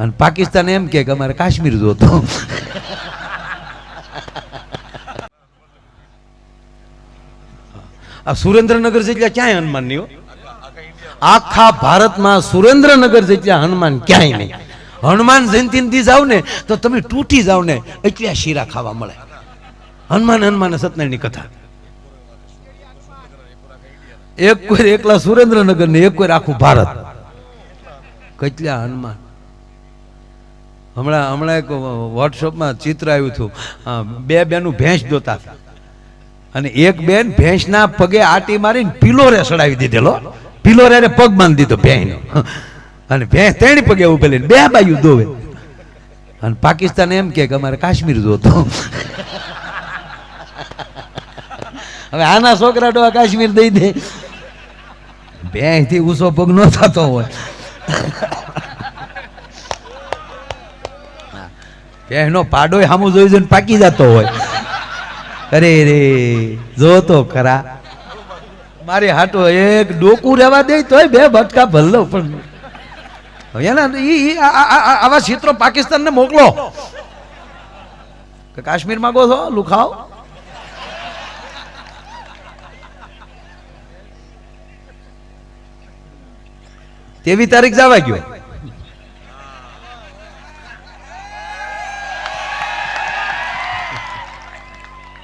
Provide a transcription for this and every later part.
અને પાકિસ્તાન એમ કે અમારે કાશ્મીર જોતો આ સુરેન્દ્રનગર જેટલા ક્યાંય હનુમાન નહીં આખા ભારતમાં સુરેન્દ્રનગર જેટલા હનુમાન ક્યાંય નહીં. હનુમાન જયંતિ જાવ ને તો તમે તૂટી જાવ ને એટલા શીરા ખાવા મળે. હનુમાન હનુમાન સત્યનારાયણની કથા. એક કોઈ એકલા સુરેન્દ્રનગર ને એક કોઈ આખું ભારત. કેટલા હનુમાન. હમણાં હમણાં એક વોટ્સઅપમાં ચિત્ર આવ્યું હતું. બે બેનું ભેંસ જોતા અને એક બેન ભેંસના પગે આટી મારીને પિલોરે સડાવી દીધેલો. પિલોરે પગ બાંધી દીધો ભેંસનો. અને ભેંસ તેણી પગે ઉભેલી બે બાજુ દોવે. અને પાકિસ્તાન એમ કે અમારે કાશ્મીર જોતો હવે આના છોકરા ડોવા કાશ્મીર દઈ દે. ભેંસથી ઊંચો પગ ન થતો હોય. ભેંસનો પાડોય સામુ જોઈ જોઈને પાકી જતો હોય. અરે રે, જો તો ખરા. મારે હાટો એક ડોકું રહેવા દે તોય બે ભટકા ભલ્લો, પણ એના આવા ચિત્રો પાકિસ્તાનને મોકલો. કાશ્મીરમાં કાશ્મીર માંગો છો લુખાવ તેવી તારીખ જવા ગયો.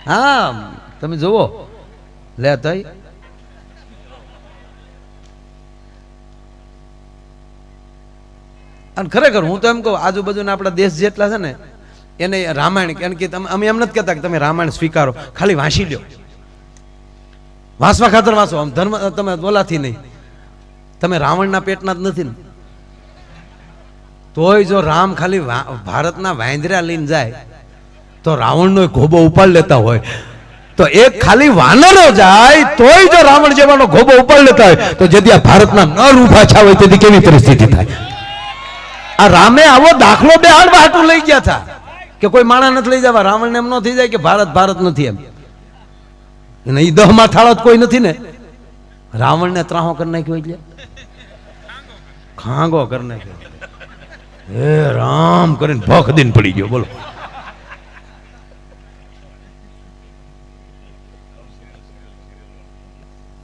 હા તમે જુઓ. લે તઈ. અને ખરેખર હું તો એમ કહું, આજુબાજુના આપણા દેશ જેટલા છે ને, એને રામાયણ કારણ કે તમે અમે એમ નથી કહેતા કે તમે રામાયણ સ્વીકારો. ખાલી વાંચી લો વાંસવા ખાતર વાંચો આમ ધર્મ તમે બોલાથી નહીં. તમે રાવણના પેટના જ નથી ને. તોય જો રામ ખાલી ભારતના વાંદરા લઈને જાય તો રાવણનો ઘોબો ઉપાડ લેતા હોય. તો એક ખાલી વાનરો જાય તોય જો રાવણ જેવાનો ઘોબો ઉપાડ લેતા હોય, તો જેથી આ ભારતના નર ઊભા હોય, તેથી કેવી પરિસ્થિતિ થાય? આ રામે આવો દાખલો બે હાડ હાટું લઈ ગયા હતા કે કોઈ માણા નથી લઈ જવા, રાવણને એમ ન થઈ જાય કે ભારત ભારત નથી એમ. અને ઈ દહમાં થાળત કોઈ નથી ને. રાવણને ત્રાહો કરી નાખ્યો એટલે? ખાંગો કરી નાખ્યો. હે રામ કરીને ભખ દિન પડી ગયો, બોલો.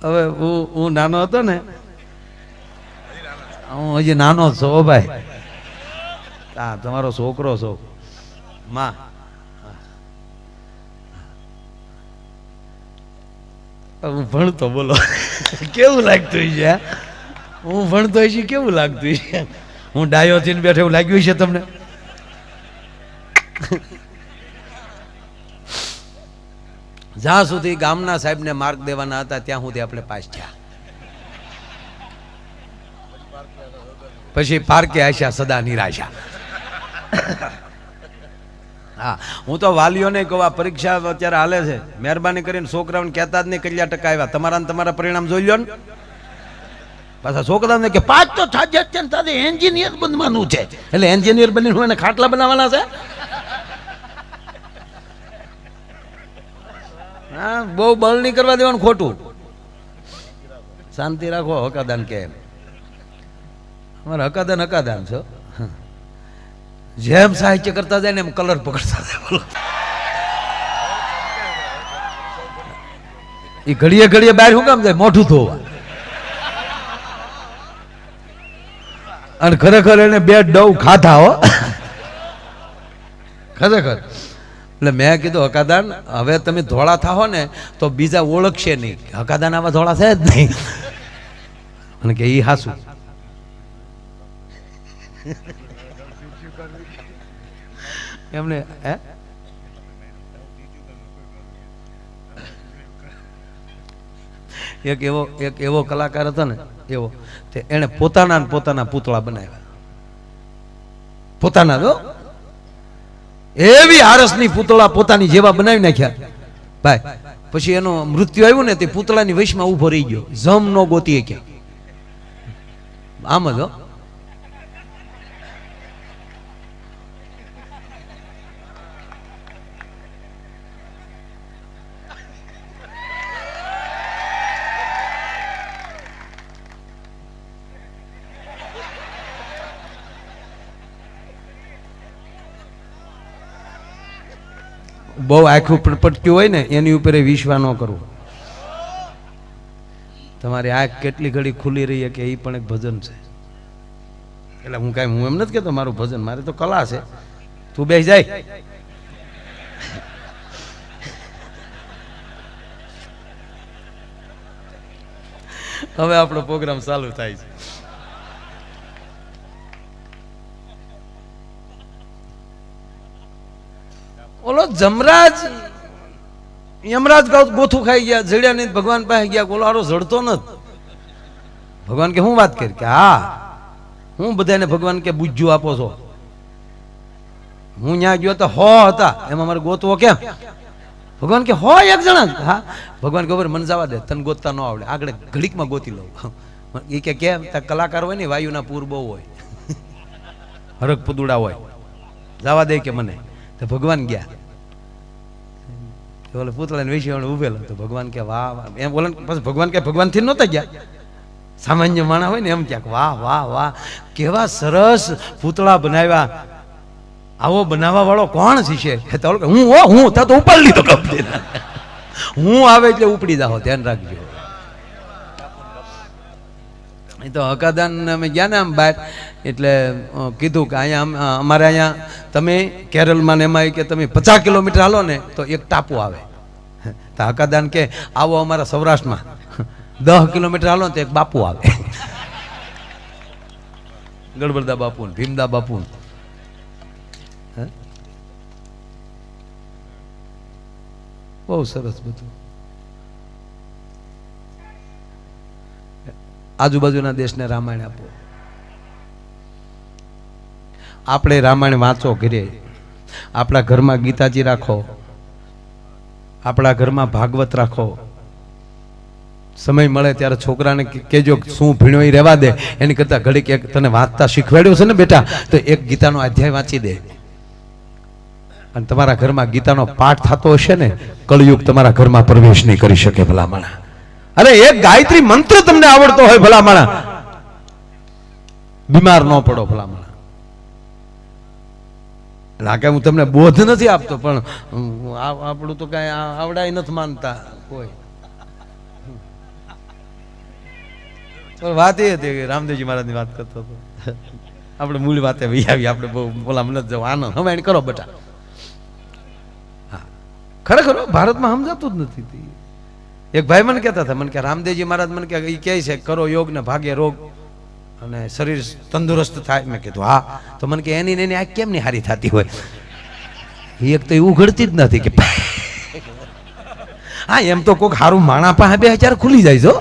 હવે હું હું નાનો હતો ને, હું હજી નાનો છો ભાઈ. હા તમારો છોકરો છો. માં. હું ભણતો બોલો. કેવું લાગતું છે, હું? ભણતો છે કેવું લાગતું છે? હું ડાયો થઈને બેઠો, એવું લાગ્યું છે તમને? જ્યાં સુધી ગામના સાહેબને માર્ગ દેવાના હતા, ત્યાં સુધી આપણે પાસ પછી પાર્કે આશા સદા નિરાશા હા, હું તો વાલીઓને કહું, આ પરીક્ષા અત્યારે હાલે છે. મહેરબાની કરીને છોકરાઓને કહેતા જ નહીં કેટલા ટકા આવ્યા. તમારા તમારા પરિણામ જોઈ લો ને. પાછા છોકરાઓને કે પાંચ તો થાજે અત્યારે એન્જિનિયર બનવાનું છે. એટલે એન્જિનિયર બનીને હું એને ખાટલા બનાવવાના છે? હા, બહુ બળ નહીં કરવા દેવાનું, ખોટું. શાંતિ રાખો, હકાદાન કે. અમારે હકાદાન હકાદાન છો જેમ સાહિત્ય કરતા જાય ને એમ કલર પકડતા જાય, બોલો. એ ઘડીએ ઘડીએ બહાર શું કામ જાય? મોઢું ધોવા. અને ખરેખર એને બે ડવ ખાધા, હો. ખરેખર. એટલે મેં કીધું, હકાદાન, હવે તમે ધોળા થાહો ને, તો બીજા ઓળખશે નહીં. હકાદાન આવા ધોળા છે જ નહીં. અને કે એ હાસું. એમને, હે? એક એવો એક એવો કલાકાર હતો ને, એવો, તે એણે પોતાના પોતાના પૂતળા બનાવ્યા. પોતાના જો એવી આરસની પૂતળા પોતાની જેવા બનાવી નાખ્યા. ભાઈ, પછી એનો મૃત્યુ આવ્યું ને તે પૂતળાની વૈશમાં ઊભો રહી ગયો. જમ નો ગોતી ક્યાં. આમ જ હો બહુ આખું પણ પટક્યું હોય ને, એની ઉપર વિશ્વા ન કરવું. તમારી આંખ કેટલી ઘડી ખુલી રહી કે એ પણ એક ભજન છે. એટલે હું કાંઈ, હું એમ નથી કહેતો મારું ભજન, મારે તો કલા છે. તું બેસી જાય. હવે આપણો પ્રોગ્રામ ચાલુ થાય છે. જમરાજ. યમરાજ ગોથું ખાઈ ગયા જડ્યા નહીં, ભગવાન પાસે ગયા ઓલો હારો જડતો નથી. ભગવાન કે, હું વાત કરી? કે, હા, હું બધાને ભગવાન કે, બુજ્જુ આપો છો. હું ત્યાં ગયો તો હો હતા. એમાં મારે ગોતવો કેમ? ભગવાન કે, હો એક જણા. હા. ભગવાન ખબર મને જવા દે. તને ગોતતા ન આવડે. આગળ ઘડીકમાં ગોતી લઉં. એ કે, કેમ? ત્યાં કલાકાર હોય ને, વાયુના પૂર બહુ હોય. હરક પુદુડા હોય. જવા દે કે મને. તો ભગવાન ગયા. ઓલે પૂતળાને વિશે ઉભેલો તો ભગવાન કે વાહ વાહ. એમ બોલે પછી ભગવાન કે ભગવાનથી નહોતા ગયા. સામાન્ય માણસ હોય ને એમ ક્યાંક વાહ વાહ વાહ. કેવા સરસ પૂતળા બનાવ્યા. આવો બનાવવા વાળો કોણ કે, હું હો તા ઉપાડી લીધો કપડે. હું આવે એટલે ઉપડી જાઓ ધ્યાન રાખજો. એ તો હકાદાન અમે ગયા ને આમ બહાર એટલે કીધું કે અહીંયા અમારે અહીંયા તમે કેરળમાં ને એમાં કે તમે પચાસ કિલોમીટર હાલો ને, તો એક ટાપુ આવે. તો હકાદાન કે, આવો અમારા સૌરાષ્ટ્રમાં. દસ કિલોમીટર હાલો ને, તો એક બાપુ આવે. ગડબડદા બાપુ ને, ભીમદા બાપુ. બહુ સરસ બધું. આજુબાજુના દેશને રામાયણ આપો. આપણે રામાયણ વાંચો ઘરે. આપણા ઘરમાં ગીતાજી રાખો. આપણા ઘરમાં ભાગવત રાખો. સમય મળે ત્યારે છોકરાને કેજો શું ભીણો રહેવા દે. એની કરતા ઘડીક એક તને વાંચતા શીખવાડ્યું છે ને બેટા, તો એક ગીતાનો અધ્યાય વાંચી દે. અને તમારા ઘરમાં ગીતાનો પાઠ થતો હશે ને, કળયુગ તમારા ઘરમાં પ્રવેશ નહીં કરી શકે ભલામણા. અરે એક ગાયત્રી મંત્ર તમને આવડતો હોય ભલામણા. બીમાર ન પડો ભલામણા. કે હું તમને બોધ નથી આપતો, પણ આપણું તો કઈ આવડાય નથી માનતા કોઈ. વાત એ હતી કે રામદેવજી મહારાજની વાત કરતો હતો. આપણે મૂળ વાતે વહી આવી આપણે બહુ બોલા મને જવું. આનંદ હવે એને કરો બેટા. હા. ખરેખર ભારતમાં સમજાતું જ નથી. એક ભાઈ મને કહેતા હતા, મને કે રામદેવજી મહારાજ મને કે એ કહે છે, કરો યોગ ને ભાગ્ય રોગ અને શરીર તંદુરસ્ત થાય. મેં કીધું, હા. તો મને કે, એની એની આ કેમ ની હારી થતી હોય? એક તો એવું ઘડતી જ નથી કે હા, એમ તો કોઈક સારું માણા પાસે બે હજાર ખુલી જાય છો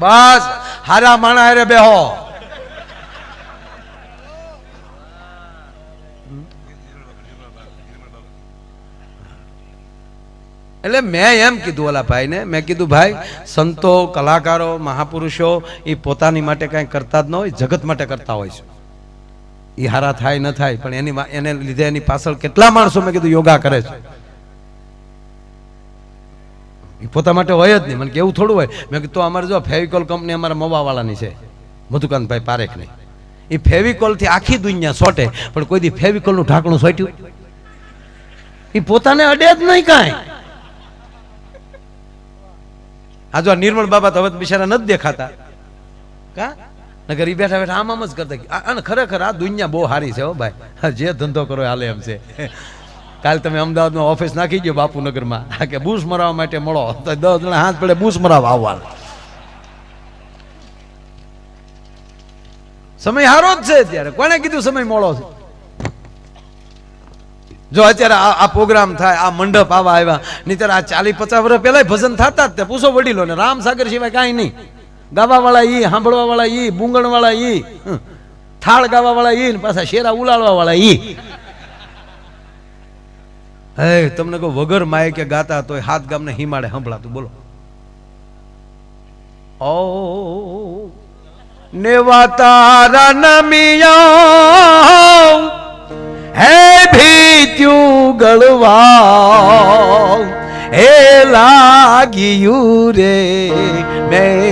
બસ, હારા માણા હારે બેહો. એટલે મેં એમ કીધું ઓલા ભાઈને, મેં કીધું, ભાઈ, સંતો, કલાકારો, મહાપુરુષો એ પોતાની માટે કાંઈ કરતા જ ન હોય, જગત માટે કરતા હોય છે. એ હારા થાય, ન થાય, પણ એની એને લીધે એની પાછળ કેટલા માણસો મેં કીધું યોગા કરે છે. એ પોતા માટે હોય જ નહીં, મને કેવું થોડું હોય. મેં કીધું અમારે જો ફેવિકોલ કંપની અમારા મવાવાળાની છે. મધુકાંતભાઈ પારેખની એ ફેવિકોલથી આખી દુનિયા સોટે, પણ કોઈ દી ફેવિકોલનું ઢાંકણું સોટ્યું. એ પોતાને અડે જ નહીં કાંઈ. આ જો નિર્મળ બાબા તો હવે બિચારા નથી દેખાતા. કા? નગર ઈ બેઠા બેઠા આમ આમ જ કરતા અને ખરેખર આ દુનિયા બહુ સારી છે હો ભાઈ. જે ધંધો કરો હાલે એમ છે. કાલ તમે અમદાવાદમાં ઓફિસ નાખી ગયો બાપુનગરમાં. કે બૂસ મરાવવા માટે મળો. તો દસ જણા હાથ પડે બૂસ મરાવવા આવવા. સમય હારો જ છે ત્યારે કોને કીધું સમય મોડો છે? જો અત્યારે આ પ્રોગ્રામ થાય, આ મંડપ આવા આવ્યા નહીતર આ ચાલી પચાસ વર્ષ પહેલાં ભજન થતા જ તે, પૂછો વડીલો ને રામ સાગર સિવાય કાંઈ નહીં. ગાવાવાળા ઈ, સાંભળવાવાળા ઈ, બુંગણવાળા ઈ થાળ ગાવાવાળા ઈ, ને પાછા શેરા ઉલાળવાવાળા ઈ. હે, તમને કહું વગર માય કે ગાતા તોય હાથ ગામને હિમાડે સંભળાતું, બોલો. ઓ નેવા તારા નમિયા હે ભીત્યું ગળવા એ લાગ્યું રે મેં